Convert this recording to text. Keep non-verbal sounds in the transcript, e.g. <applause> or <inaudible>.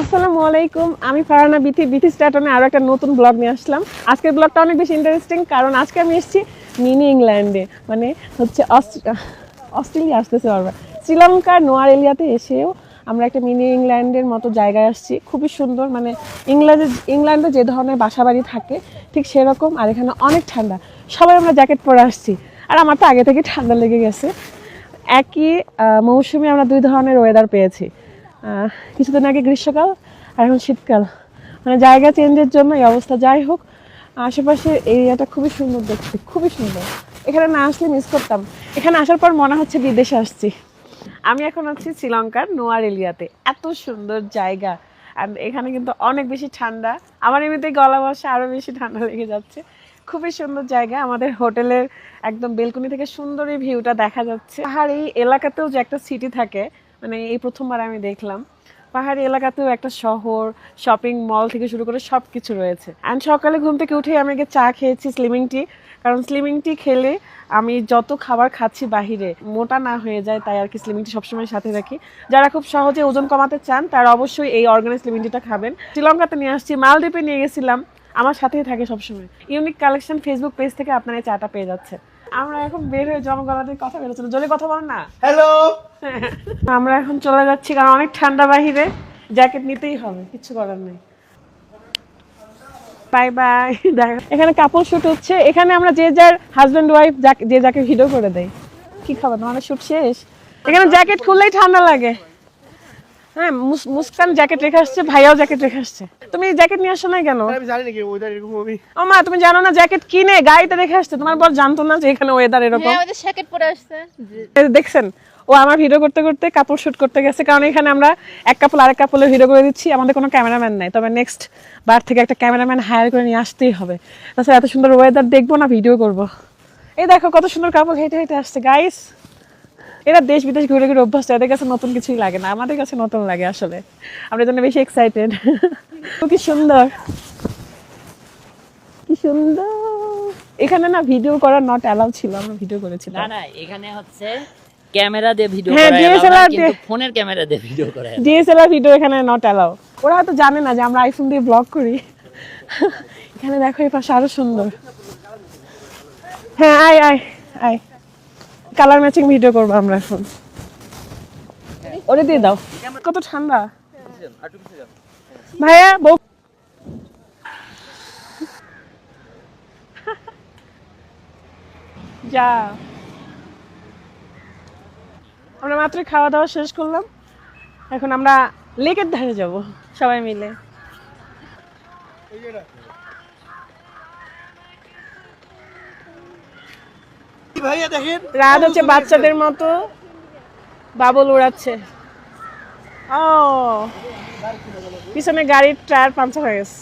আসসালামু আলাইকুম, আমি ফারানা বিথি বিথি স্ট্যাটনে আরও একটা নতুন ব্লগ নিয়ে আসলাম। আজকের ব্লগটা অনেক বেশি ইন্টারেস্টিং কারণ আজকে আমি এসেছি মিনি ইংল্যান্ডে মানে হচ্ছে অস্ট্রে- অস্ট্রেলিয়া আসতেছে বারবার। শ্রীলঙ্কার নোয়ার এলিয়াতে এসেও আমরা একটা মিনি ইংল্যান্ডের মতো জায়গায় আসছি। খুবই সুন্দর মানে ইংল্যান্ডে ইংল্যান্ডে যে ধরনের বাসাবাড়ি থাকে, ঠিক সেরকম, আর এখানে অনেক ঠান্ডা। সবাই আমরা জ্যাকেট পরে আসছি। আর আমার তো আগে থেকে ঠান্ডা লেগে গেছে। একই মৌসুমে আমরা দুই ধরনের ওয়েদার পেয়েছি। কিছুদিন আগে গ্রীষ্মকাল আর এখন শীতকাল। মানে জায়গা চেঞ্জের জন্য এই অবস্থা যাই হোক আশেপাশের এরিয়াটা খুবই সুন্দর দেখতে, খুবই সুন্দর। এখানে না আসলে মিস করতাম। এখানে আসার পর মনে হচ্ছে বিদেশে আসছি। আমি এখন আছি শ্রীলঙ্কার নোয়ার এলিয়াতে। এত সুন্দর জায়গা। আর এখানে কিন্তু অনেক বেশি ঠান্ডা। আমার এমনিতেই গলা বসে আরও বেশি ঠান্ডা লেগে যাচ্ছে। খুবই সুন্দর জায়গা। আমাদের হোটেলের একদম বেলকনি থেকে সুন্দর এই ভিউটা দেখা যাচ্ছে। আর এই এলাকাতেও যে একটা সিটি থাকে মানে এই প্রথমবার আমি দেখলাম। পাহাড়ি এলাকাতেও একটা শহর শপিং মল থেকে শুরু করে সব কিছু রয়েছে। অ্যান্ড সকালে ঘুম থেকে উঠে আমি আগে চা খেয়েছি স্লিমিং টি কারণ স্লিমিং টি খেলে আমি যত খাবার খাচ্ছি বাহিরে, মোটা না হয়ে যায়, তাই আর কি স্লিমিং টি সবসময় সাথে রাখি। যারা খুব সহজে ওজন কমাতে চান, তারা অবশ্যই এই অর্গানাইজ স্লিমিং টিটা খাবেন। শ্রীলঙ্কাতে নিয়ে আসছি, মালদ্বীপে নিয়ে গেছিলাম, আমার সাথেই থাকে সবসময়। ইউনিক কালেকশন ফেসবুক পেজ থেকে আপনারা চাটা পেয়ে যাচ্ছে আমরা এখন বের হয়ে জনগণা দিয়ে কথা বেরোচ্ছিল জোরে কথা বল না। হ্যালো <laughs> আমরা এখন চলে যাচ্ছি কারণ অনেক ঠান্ডা বাহিরে। জ্যাকেট নিতেই হবে কিছু করার নেই। বাই <laughs> বাই এখানে কাপড় শুট হচ্ছে। এখানে আমরা যে যার হাজব্যান্ড ওয়াইফ যে যাকে ভিডিও করে দেয় কি খাবার? তোমাদের শুট শেষ? এখানে জ্যাকেট খুললেই ঠান্ডা লাগে। হ্যাঁ মুস- মুস্কান জ্যাকেট রেখে আসছে ভাইয়াও জ্যাকেট রেখে আসছে। তুমি জ্যাকেট নিয়ে আসছো না কেন? আমি জানি নাকি ওয়েদার এরকম হবে ও মা তুমি জানো না জ্যাকেট কিনে গাড়িতে রেখে আসছে? তোমার বর জানতো না যে এখানে ওয়েদার এরকম। হ্যাঁ আমাদের জ্যাকেট পরে আসছে। দেখছেন ও আমার ভিডিও করতে করতে কাপড় শুট করতে গেছে কারণ এখানে আমরা এক কাপল আরেক কাপলের ভিডিও করে দিচ্ছি। আমাদের কোনো ক্যামেরাম্যান নাই তবে নেক্সট বার থেকে একটা ক্যামেরাম্যান হায়ার করে নিয়ে আসতেই হবে। তাছাড়া এত সুন্দর ওয়েদার দেখব না ভিডিও করব। এই দেখো কত সুন্দর কাপড় হেঁটে হেঁটে আসছে গাইস এরা দেশ বিদেশ ঘুরে ঘুরে অভ্যস্ত এদের কাছে নতুন কিছুই লাগে না আমাদের কাছে নতুন লাগে আসলে। আমরা জন্য বেশি এক্সাইটেড কি সুন্দর। কি সুন্দর। এখানে না ভিডিও করা নট অ্যালাউ ছিল আমরা ভিডিও করেছিলাম। না না এখানে হচ্ছে ক্যামেরা দিয়ে ভিডিও করা কিন্তু দিয়ে- ফোনের ক্যামেরা দিয়ে ভিডিও করা। ডিএসএলআর ভিডিও এখানে নট অ্যালাউ ওরা হয়তো জানে না যে আমরা আইফোন দিয়ে ব্লগ করি। এখানে দেখো এই পাশে আরও সুন্দর। হ্যাঁ আয় আয় আয়। কালার ম্যাচিং ভিডিও করব আমরা এখন। ওরে দিয়ে দাও। কত ঠান্ডা। ভাইয়া, বউ <laughs> যা। আমরা মাত্র খাওয়া দাওয়া শেষ করলাম। এখন আমরা লেকের ধারে যাব, সবাই মিলে। ভাইয়া দেখেন? রাত হচ্ছে বাচ্চাদের মতো বাবল উড়াচ্ছে ও। পিছনে গাড়ির টায়ার পাঞ্চার হয়ে গেছে।